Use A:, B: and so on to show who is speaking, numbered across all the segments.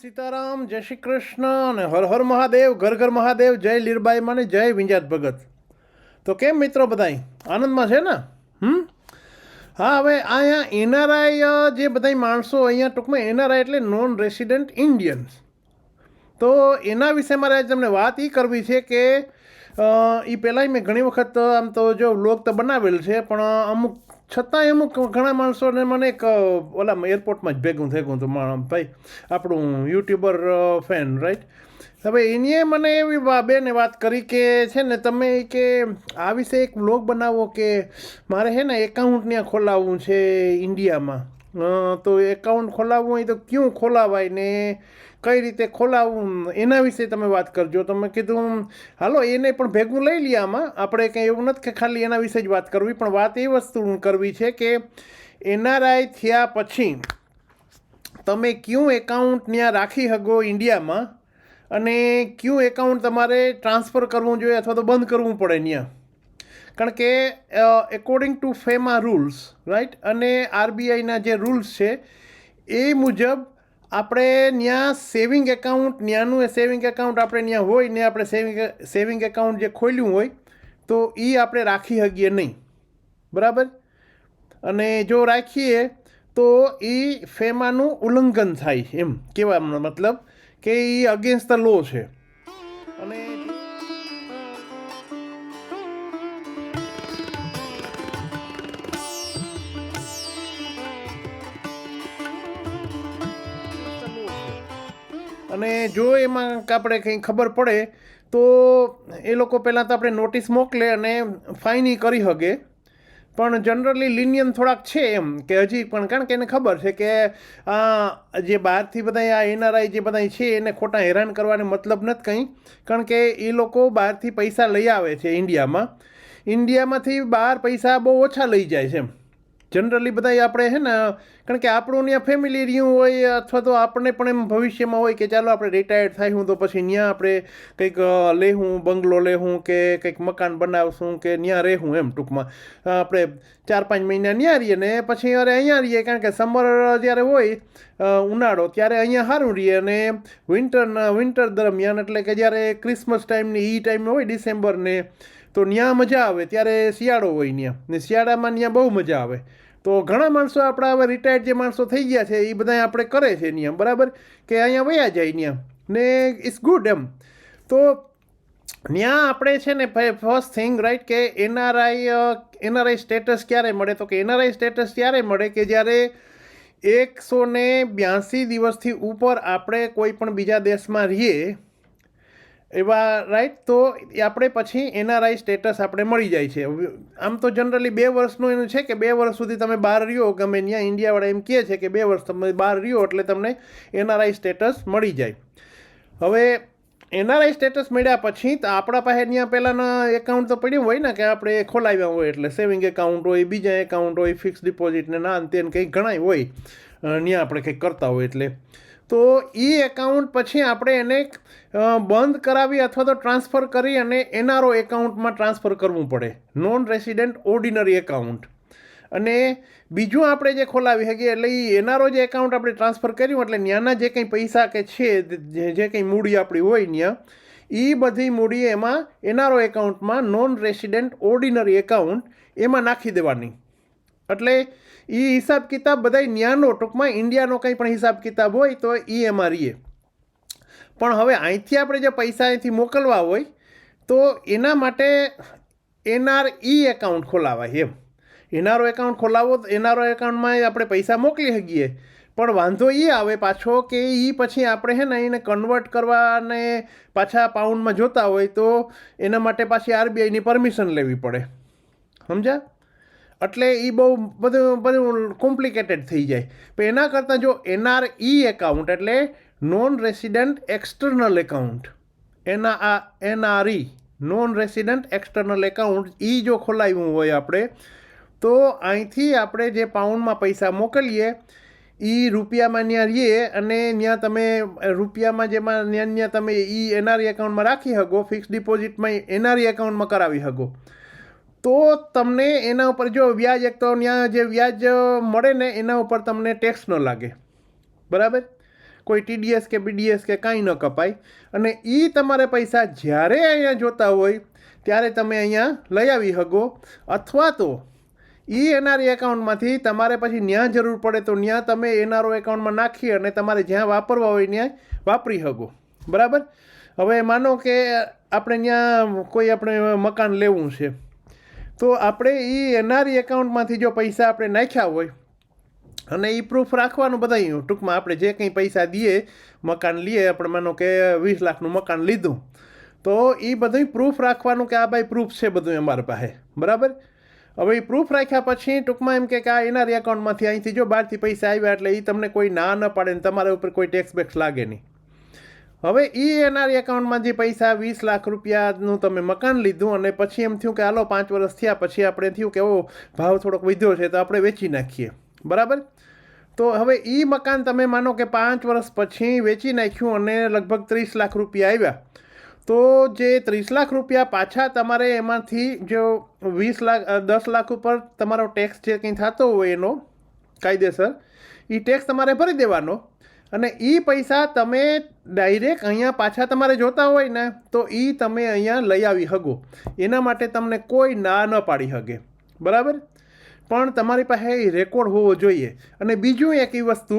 A: સીતારામ, જય શ્રી કૃષ્ણ અને હર હર મહાદેવ, ઘર ઘર મહાદેવ, જય લીરબાઈ માને, જય વિંજાત ભગત. તો કેમ મિત્રો બધાય? આનંદમાં છે ને? હમ? હા, હવે અહીંયા એનઆરઆઈ જે બધાય માણસો અહીંયા ટૂંકમાં એનઆરઆઈ એટલે નોન રેસિડન્ટ ઇન્ડિયન્સ તો એના વિશે મારે તમને વાત એ કરવી છે કે એ પહેલાંય મેં ઘણી વખત આમ તો જો વ્લોગ તો બનાવેલ છે, પણ અમુક છતાંય અમુક ઘણા માણસોને મને એક ઓલા એરપોર્ટમાં જ ભેગું થઈ ગયું હતું ભાઈ, આપણું યુટ્યુબર ફેન રાઈટ હવે એનીએ મને એવી બેને વાત કરી કે છે ને, તમે કે આ વિશે એક વ્લોગ બનાવો કે મારે છે ને એકાઉન્ટ ત્યાં ખોલાવવું છે ઇન્ડિયામાં? તો એકાઉન્ટ ખોલાવવું હોય તો ક્યું ખોલાવાય ને કઈ રીતે ખોલાવવું એના વિશે તમે વાત કરજો. તમે કીધું, હાલો, એને પણ ભેગું લઈ લઈએ આમાં. આપણે કંઈ એવું નથી કે ખાલી એના વિશે જ વાત કરવી. પણ વાત એ વસ્તુ કરવી છે કે એનઆરઆઈ થયા પછી તમે ક્યું એકાઉન્ટ ત્યાં રાખી શકો ઇન્ડિયામાં? અને ક્યું એકાઉન્ટ તમારે ટ્રાન્સફર કરવું જોઈએ અથવા તો બંધ કરવું પડે ત્યાં કારણ કે according to FEMA rules right અને આરબીઆઈના જે રૂલ્સ છે, એ મુજબ આપણે ત્યાં સેવિંગ એકાઉન્ટ ત્યાંનું એ સેવિંગ એકાઉન્ટ આપણે ત્યાં હોય ને આપણે સેવિંગ સેવિંગ એકાઉન્ટ જે ખોલ્યું હોય, તો એ આપણે રાખી શકીએ નહીં. બરાબર? અને જો રાખીએ, તો એ ફેમાનું ઉલ્લંઘન થાય એમ. કહેવાનો મતલબ? કે એ અગેન્સ્ટ ધ લો છે. અને અને જો એમાં આપણે કંઈ ખબર પડે, તો એ લોકો પહેલાં તો આપણે નોટિસ મોકલે અને ફાઇન કરી શકે પણ જનરલી લિનિયન થોડાક છે એમ, કે હજી પણ કારણ કે એને ખબર છે કે, આ જે બહારથી બધા આ એનઆરઆઈ જે બધા છે, એને ખોટા હેરાન કરવાને મતલબ નથી કંઈ. કારણ કે એ લોકો બહારથી પૈસા લઈ આવે છે ઇન્ડિયામાં ઇન્ડિયામાંથી બહાર પૈસા બહુ ઓછા લઈ જાય છે એમ. જનરલી બધા આપણે હે ને, કારણ કે આપણું ત્યાં ફેમિલી રહ્યું હોય અથવા તો આપણને પણ એમ ભવિષ્યમાં હોય કે ચાલો આપણે રિટાયર્ડ થાયું તો પછી ત્યાં આપણે કંઈક લેહું, બંગલો લેહું કે કંઈક મકાન બનાવશું કે ત્યાં રહેવું એમ ટૂંકમાં. આપણે ચાર પાંચ મહિના ત્યાં રહીએ ને પછી અરે અહીંયા રહીએ, કારણ કે સમર જ્યારે હોય ઉનાળો ત્યારે અહીંયા સારું રહીએ અને વિન્ટરના વિન્ટર દરમિયાન એટલે કે જ્યારે ક્રિસમસ ટાઈમની એ ટાઈમ હોય ડિસેમ્બર ને તો ત્યાં મજા આવે, ત્યારે શિયાળો હોય ત્યાં ને શિયાળામાં ત્યાં બહુ મજા આવે. તો ઘણા માણસો આપણા હવે રિટાયર્ડ જે માણસો થઈ ગયા છે, એ બધા આપણે કરે છે ત્યાં બરાબર? કે અહીંયા વયા જાય ત્યાં ને ઇટ્સ ગુડ એમ. તો ત્યાં આપણે છે ને ફર્સ્ટ થિંગ રાઈટ કે એનઆરઆઈ એનઆરઆઈ સ્ટેટસ ક્યારે મળે? તો કે એનઆરઆઈ સ્ટેટસ ત્યારે મળે કે જ્યારે એકસો ને બ્યાસી દિવસથી ઉપર આપણે કોઈ પણ બીજા દેશમાં રહીએ એવા રાઈટ તો આપણે પછી એનઆરઆઈ સ્ટેટસ આપણે મળી જાય છે. આમ તો જનરલી બે વર્ષનું એનું છે કે બે વર્ષ સુધી તમે બહાર રહ્યો ગમે ત્યાં ઇન્ડિયાવાળા એમ કહે છે કે બે વર્ષ તમે બહાર રહ્યો એટલે તમને એનઆરઆઈ સ્ટેટસ મળી જાય. હવે, એનઆરઆઈ સ્ટેટસ મળ્યા પછી તો આપણા પાસે ત્યાં પહેલાંના એકાઉન્ટ તો પડ્યું હોય ને, કે આપણે ખોલાવ્યા હોય એટલે સેવિંગ એકાઉન્ટ હોય, બીજા એકાઉન્ટ હોય ફિક્સ ડિપોઝિટને ના ને તે કંઈક ઘણાય હોય ત્યાં આપણે કંઈક કરતા હોય એટલે. તો એ એકાઉન્ટ પછી આપણે એને બંધ કરાવી અથવા તો ટ્રાન્સફર કરી અને એનઆરઓ એકાઉન્ટમાં ટ્રાન્સફર કરવું પડે. નોન રેસિડેન્ટ ઓર્ડિનરી એકાઉન્ટ અને બીજું આપણે જે ખોલાવી શકીએ, એટલે એ એનઆરઓ જે એકાઉન્ટ આપણે ટ્રાન્સફર કર્યું, એટલે ત્યાંના જે કંઈ પૈસા કે છે, જે કંઈ મૂડી આપણી હોય ત્યાં એ બધી મૂડી એમાં એનઆરઓ એકાઉન્ટમાં નોન રેસિડેન્ટ ઓર્ડિનરી એકાઉન્ટ એમાં નાખી દેવાની. એટલે એ હિસાબ કિતાબ બધાય ન્યાનો ટૂંકમાં ઇન્ડિયાનો કંઈ પણ હિસાબ કિતાબ હોય તો એ એમાં રહીએ પણ હવે અહીંથી આપણે જે પૈસા અહીંથી મોકલવા હોય તો એના માટે એનઆરઈ એકાઉન્ટ ખોલાવાય એમ. એનઆરઓ એકાઉન્ટ ખોલાવો તો એનઆરઓ એકાઉન્ટમાં આપણે પૈસા મોકલી શકીએ. પણ વાંધો એ આવે પાછો કે એ પછી આપણે છે ને એને કન્વર્ટ કરવા અને પાછા પાઉન્ડમાં જોતા હોય તો એના માટે પાછી આરબીઆઈની પરમિશન લેવી પડે. સમજ્યા? એટલે એ બહુ બધું બધું કોમ્પ્લિકેટેડ થઈ જાય. પણ એના કરતાં જો એનઆરઈ એકાઉન્ટ એટલે નોન રેસિડન્ટ એક્સટર્નલ એકાઉન્ટ એના આ NRE non resident external account એ જો ખોલાવ્યું હોય આપણે, તો અહીંથી આપણે જે પાઉન્ડમાં પૈસા મોકલીએ એ રૂપિયામાં ત્યાં રહીએ અને ત્યાં તમે, રૂપિયામાં જેમાં ત્યાં ત્યાં તમે એ એનઆરઈ એકાઉન્ટમાં રાખી શકો ફિક્સ ડિપોઝિટમાં એનઆરઈ એકાઉન્ટમાં કરાવી શકો. તો તમને એના ઉપર જો વ્યાજ એક તો ત્યાં જે વ્યાજ મળે ને એના ઉપર તમને ટેક્સ ન લાગે. બરાબર? કોઈ ટીડીએસ કે બીડીએસ કે કાંઈ ન કપાય. અને એ તમારે પૈસા જ્યારે અહીંયા જોતા હોય, ત્યારે તમે અહીંયા લઈ આવી શકો. અથવા તો એ એનઆરઈ એકાઉન્ટમાંથી તમારે પછી ન્યા જરૂર પડે તો ન્યા તમે એનઆરઓ એકાઉન્ટમાં નાખી અને તમારે જ્યાં વાપરવા હોય ત્યાં વાપરી શકો. બરાબર? હવે માનો કે આપણે ત્યાં કોઈ આપણે મકાન લેવું છે. તો આપણે એ એનઆરઈ એકાઉન્ટમાંથી જો પૈસા આપણે નાખ્યા હોય અને એ પ્રૂફ રાખવાનું બધા ટૂંકમાં આપણે જે કંઈ પૈસા દઈએ, મકાન લઈએ, આપણે માનો કે વીસ લાખનું મકાન લીધું, તો એ બધું પ્રૂફ રાખવાનું કે આ ભાઈ પ્રૂફ છે બધું અમારા પાસે, બરાબર? હવે એ પ્રૂફ રાખ્યા પછી ટૂંકમાં એમ કે આ એનઆરઈ એકાઉન્ટમાંથી અહીંથી જો બહારથી પૈસા આવ્યા એટલે એ તમને કોઈ ના ન પાડે ને તમારા ઉપર કોઈ ટેક્સ બેક્સ લાગે નહીં. હવે એ એનઆરઈ એકાઉન્ટમાં જે પૈસા વીસ લાખ રૂપિયાનું તમે મકાન લીધું અને પછી એમ થયું કે હાલો પાંચ વર્ષ થયા, પછી આપણે થયું કે ઓ, ભાવ થોડોક વધ્યો છે તો આપણે વેચી નાખીએ. બરાબર? તો હવે એ મકાન તમે માનો કે પાંચ વર્ષ પછી વેચી નાખ્યું અને લગભગ ત્રીસ લાખ રૂપિયા આવ્યા. તો જે ત્રીસ લાખ રૂપિયા પાછા તમારે એમાંથી જો વીસ લાખ દસ લાખ ઉપર તમારો ટેક્સ જે કંઈ થતો હોય એનો કાયદેસર એ ટેક્સ તમારે ભરી દેવાનો. અને એ પૈસા તમે ડાયરેક્ટ અહીંયા પાછા તમારે જોતા હોય ને, તો એ તમે અહીંયા લઈ આવી શકો એના માટે તમને કોઈ ના ન પાડી શકે બરાબર? પણ તમારી પાસે એ રેકોર્ડ હોવો જોઈએ. અને બીજું એક એ વસ્તુ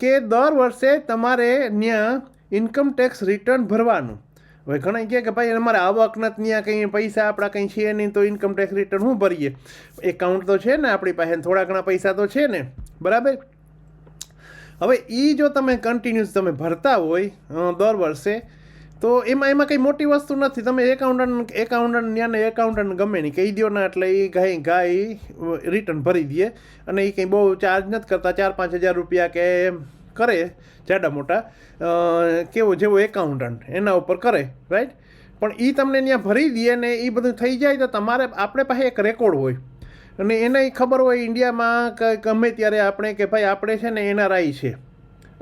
A: કે દર વર્ષે તમારે ત્યાં ઇન્કમ ટેક્સ રિટર્ન ભરવાનું. હવે ઘણા કહે કે ભાઈ, અમારે આવક નથી ત્યાં કંઈ પૈસા આપણા કંઈ છે નહીં, તો ઇન્કમ ટેક્સ રિટર્ન શું ભરીએ. એકાઉન્ટ તો છે ને આપણી પાસે, થોડા ઘણા પૈસા તો છે ને. બરાબર? હવે એ જો તમે કન્ટિન્યુઅસ તમે ભરતા હોય દર વર્ષે, તો એમાં એમાં કંઈ મોટી વસ્તુ નથી. તમે એકાઉન્ટન્ટ એકાઉન્ટન્ટ ત્યાંને એકાઉન્ટન્ટ ગમે નહીં, કહી દો ને એટલે એ ગાય ગાય રિટર્ન ભરી દે અને એ કંઈ બહુ ચાર્જ નથી કરતા. ચાર, પાંચ હજાર રૂપિયા કે કરે, જાડા મોટા કેવો જેવો એકાઉન્ટન્ટ એના ઉપર કરે રાઈટ પણ એ તમને ત્યાં ભરી દે ને એ બધું થઈ જાય તો તમારે, આપણે પાસે એક રેકોર્ડ હોય. અને એને ખબર હોય ઇન્ડિયામાં ગમે ત્યારે આપણે કે ભાઈ આપણે છે ને એનઆરઆઈ છે.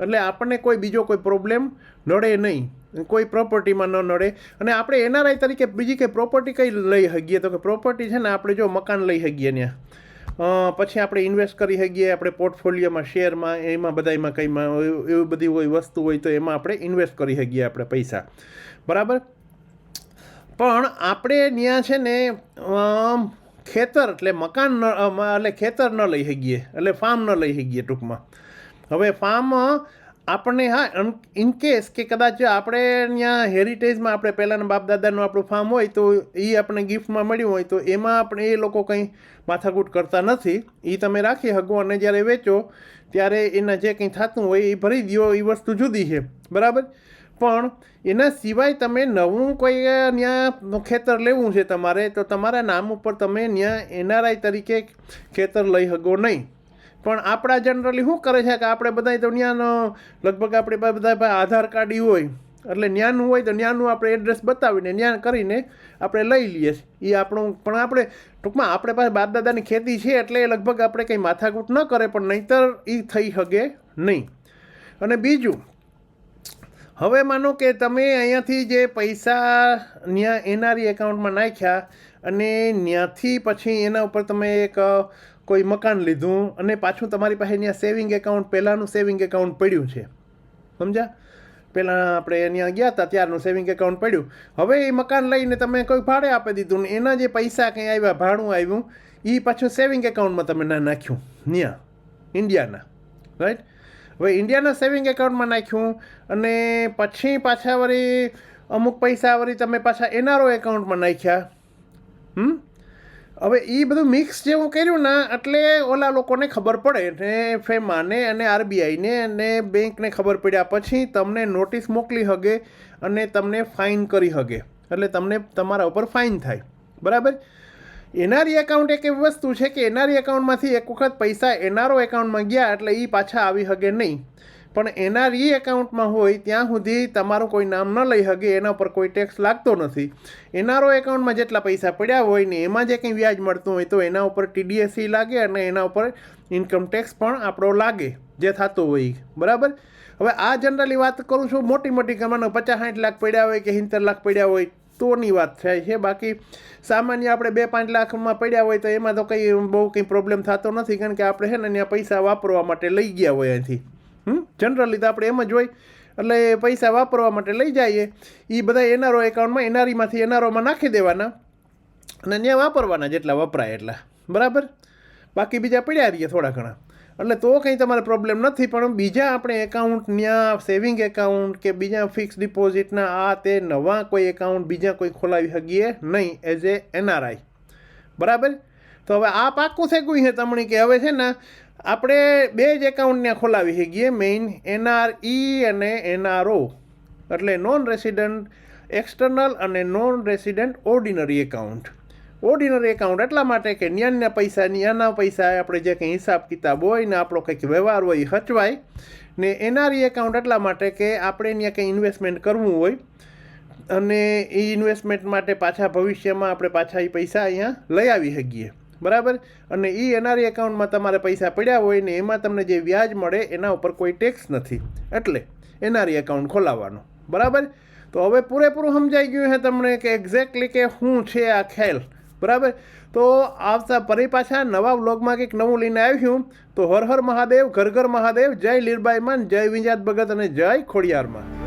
A: એટલે આપણને કોઈ બીજો કોઈ પ્રોબ્લેમ નડે નહીં. કોઈ પ્રોપર્ટીમાં ન નડે. અને આપણે એનઆરઆઈ તરીકે બીજી કંઈ પ્રોપર્ટી કંઈ લઈ શકીએ? તો કે પ્રોપર્ટી છે ને આપણે જો મકાન લઈ શકીએ ત્યાં પછી આપણે ઇન્વેસ્ટ કરી શકીએ, આપણે પોર્ટફોલિયોમાં શેરમાં એમાં બધામાં કંઈમાં એવું- બધી કોઈ વસ્તુ હોય તો એમાં આપણે ઇન્વેસ્ટ કરી શકીએ આપણે પૈસા. બરાબર? પણ આપણે ત્યાં છે ને ખેતર, એટલે મકાન ન એટલે ખેતર ન લઈ શકીએ, એટલે ફાર્મ ન લઈ શકીએ ટૂંકમાં. હવે ફાર્મ આપણને હા ઇન કેસ કે કદાચ આપણે ત્યાં હેરિટેજમાં આપણે પહેલાંના બાપ દાદાનું આપણું ફાર્મ હોય, તો એ આપણે ગિફ્ટમાં મળ્યું હોય, તો એમાં આપણે એ લોકો કંઈ માથાકૂટ કરતા નથી. એ તમે રાખી શકો અને જ્યારે વેચો, ત્યારે એના જે કંઈ થતું હોય, એ ભરી દો એ વસ્તુ જુદી છે. બરાબર? પણ એના સિવાય તમે નવું કોઈ ત્યાં ખેતર લેવું છે તમારે, તો તમારા નામ ઉપર તમે ત્યાં એનઆરઆઈ તરીકે ખેતર લઈ શકો નહીં. પણ આપણા જનરલી શું કરે છે કે આપણે બધા તો ત્યાંનો લગભગ આપણે બધા આધાર કાર્ડ હોય. એટલે ન્યાનું હોય તો ન્યાનું આપણે એડ્રેસ બતાવીને, ન્યાન કરીને આપણે લઈ લઈએ એ આપણું, પણ આપણે, ટૂંકમાં આપણે પાસે બાપ દાદાની ખેતી છે એટલે લગભગ આપણે કંઈ માથાકૂટ ન કરે, પણ નહીંતર એ થઈ શકે નહીં. અને બીજું હવે માનો કે તમે અહીંયાથી જે પૈસા ત્યાં એનઆરઈ એકાઉન્ટમાં નાખ્યા અને ત્યાંથી પછી એના ઉપર તમે એક કોઈ મકાન લીધું અને પાછું તમારી પાસે ત્યાં સેવિંગ એકાઉન્ટ, પહેલાંનું સેવિંગ એકાઉન્ટ પડ્યું છે. સમજ્યા? પહેલાં આપણે ત્યાં ગયા હતા ત્યારનું સેવિંગ એકાઉન્ટ પડ્યું. હવે એ મકાન લઈને તમે કોઈ ભાડે આપી દીધું ને એના જે પૈસા કંઈ આવ્યા, ભાડું આવ્યું એ પાછું સેવિંગ એકાઉન્ટમાં તમે ના નાખ્યું ત્યાં ઇન્ડિયાના. રાઈટ? હવે ઇન્ડિયાના સેવિંગ એકાઉન્ટમાં નાખ્યું અને પછી પાછા વળી અમુક પૈસા વળી તમે પાછા એનઆરઓ એકાઉન્ટમાં નાખ્યા. હમ? હવે એ બધું મિક્સ જેવું કર્યું ને, એટલે ઓલા લોકોને ખબર પડે ને, ફેમાને અને આરબીઆઈને અને બેંકને ખબર પડ્યા પછી તમને નોટિસ મોકલી હગે અને તમને ફાઇન કરી હગે. એટલે તમને તમારા ઉપર ફાઇન થાય. બરાબર? એનઆરઈ એકાઉન્ટ એક એવી વસ્તુ છે કે એનઆરઈ એકાઉન્ટમાંથી એક વખત પૈસા એનઆરઓ એકાઉન્ટમાં ગયા એટલે એ પાછા આવી શકે નહીં. પણ એનઆરઈ એકાઉન્ટમાં હોય ત્યાં સુધી તમારું કોઈ નામ ન લઈ શકે એના ઉપર કોઈ ટેક્સ લાગતો નથી. એનઆરઓ એકાઉન્ટમાં જેટલા પૈસા પડ્યા હોય ને એમાં જે કંઈ વ્યાજ મળતું હોય તો એના ઉપર ટીડીએસસી લાગે અને એના ઉપર ઇન્કમ ટેક્સ પણ આપણો લાગે, જે થતો હોય. બરાબર? હવે આ જનરલી વાત કરું છું મોટી મોટી કમાનો પચાસ સાઠ લાખ પડ્યા હોય કે સિત્તેર લાખ પડ્યા હોય તોની વાત થાય છે. બાકી સામાન્ય આપણે બે પાંચ લાખમાં પડ્યા હોય તો એમાં તો કંઈ બહુ કંઈ પ્રોબ્લેમ થતો નથી. કારણ કે આપણે છે ને ત્યાં પૈસા વાપરવા માટે લઈ ગયા હોય અહીંથી. હમ? જનરલી તો આપણે એમ જ હોય. એટલે પૈસા વાપરવા માટે લઈ જઈએ. એ બધા એનઆરઓ એકાઉન્ટમાં, એનઆરઈમાંથી એનઆરઓમાં નાખી દેવાના. અને ત્યાં વાપરવાના જેટલા વપરાય એટલા. બરાબર? બાકી બીજા પડ્યા રહીએ થોડા ઘણા. એટલે તો કંઈ તમારે પ્રોબ્લેમ નથી, પણ બીજા આપણે એકાઉન્ટ ત્યાં સેવિંગ એકાઉન્ટ કે બીજા ફિક્સ ડિપોઝિટના આ તે નવા કોઈ એકાઉન્ટ બીજા કોઈ ખોલાવી શકીએ નહીં એઝ એ એનઆરઆઈ બરાબર? તો હવે આ પાક્કું થઈ ગયું છે તમને કે હવે છે ને આપણે બે જ એકાઉન્ટ ત્યાં ખોલાવી શકીએ મેઇન એનઆરઈ અને એનઆરઓ એટલે નોન રેસિડન્ટ એક્સટર્નલ અને non resident ordinary account ordinary account એટલા માટે કે ન્યાના પૈસા ન્યાના પૈસા, આપણે જે કંઈ હિસાબ કિતાબ હોય ને આપણો કંઈક વ્યવહાર હોય હચવાય ને એનઆરઈ એકાઉન્ટ એટલા માટે કે આપણે ત્યાં કંઈ ઇન્વેસ્ટમેન્ટ કરવું હોય અને એ ઇન્વેસ્ટમેન્ટ માટે પાછા ભવિષ્યમાં આપણે પાછા એ પૈસા અહીંયા લઈ આવી શકીએ. બરાબર? અને એ એનઆરઈ એકાઉન્ટમાં તમારે પૈસા પડ્યા હોય ને એમાં તમને જે વ્યાજ મળે એના ઉપર કોઈ ટેક્સ નથી. એટલે એનઆરઈ એકાઉન્ટ ખોલાવવાનો. બરાબર? તો હવે પૂરેપૂરું સમજાઈ ગયું છે તમને કે એક્ઝેક્ટલી કે શું છે આ ખેલ બરાબર? તો આવતા ફરી પાછા નવા વ્લોગમાં કંઈક નવું લઈને આવ્યું તો હર હર મહાદેવ, ઘર ઘર મહાદેવ, જય લીરબાઈમાં જય વિંજાત ભગત અને જય ખોડિયારમાં